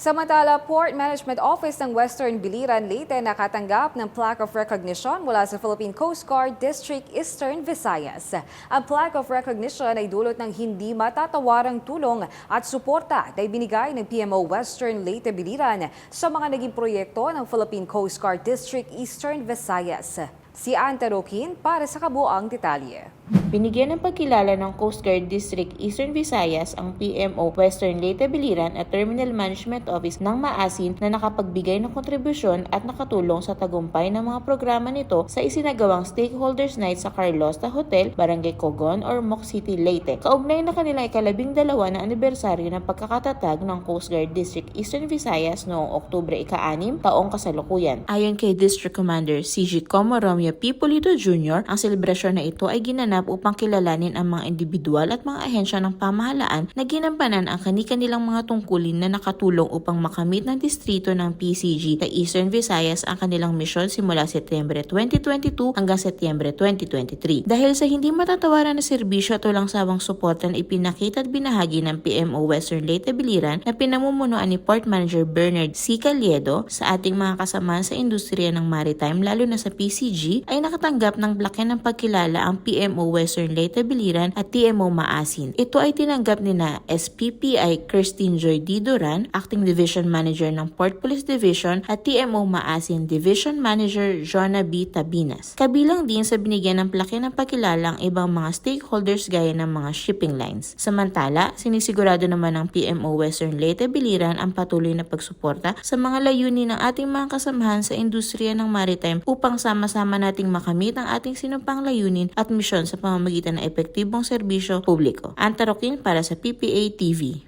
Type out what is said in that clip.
Samantala, Port Management Office ng Western Biliran Leyte nakatanggap ng plaque of recognition mula sa Philippine Coast Guard District Eastern Visayas. Ang plaque of recognition ay dulot ng hindi matatawarang tulong at suporta na ibinigay ng PMO Western Leyte Biliran sa mga naging proyekto ng Philippine Coast Guard District Eastern Visayas. Si Ante Roquin para sa kabuang detalye. Binigyan ng pagkilala ng Coast Guard District Eastern Visayas ang PMO Western Leyte Biliran at Terminal Management Office ng Maasin na nakapagbigay ng kontribusyon at nakatulong sa tagumpay ng mga programa nito sa isinagawang Stakeholders Night sa Carlosta Hotel, Barangay Cogon or Moc City, Leyte. Kaugnay na kanilang ikalabing dalawa na anibersaryo ng pagkakatatag ng Coast Guard District Eastern Visayas noong Oktubre ika-6 taong kasalukuyan. Ayon kay District Commander CG Como Romeo P. Pulido Jr., ang selebrasyon na ito ay ginanap upang kilalanin ang mga individual at mga ahensya ng pamahalaan na ginampanan ang kani-kanilang mga tungkulin na nakatulong upang makamit ng distrito ng PCG sa Eastern Visayas ang kanilang misyon simula Setyembre 2022 hanggang Setyembre 2023. Dahil sa hindi matatawaran na serbisyo at walang sawang suporta na ipinakita at binahagi ng PMO Western Leyte Biliran na pinamumunuan ni Port Manager Bernard C. Caliedo sa ating mga kasamahan sa industriya ng maritime lalo na sa PCG ay nakatanggap ng blake ng pagkilala ang PMO Western Leyte Biliran at TMO Maasin. Ito ay tinanggap ni na SPPI Christine Joy Didoran, Acting Division Manager ng Port Police Division at TMO Maasin Division Manager Jonah B. Tabinas. Kabilang din sa binigyan ng plake ng pagkilala ang ibang mga stakeholders gaya ng mga shipping lines. Samantala, sinisigurado naman ng PMO Western Leyte Biliran ang patuloy na pagsuporta sa mga layunin ng ating mga kasamahan sa industriya ng maritime upang sama-sama nating makamit ang ating sinumpang layunin at misyon sa pamamagitan ng epektibong serbisyo publiko. Antarokin para sa PPA TV.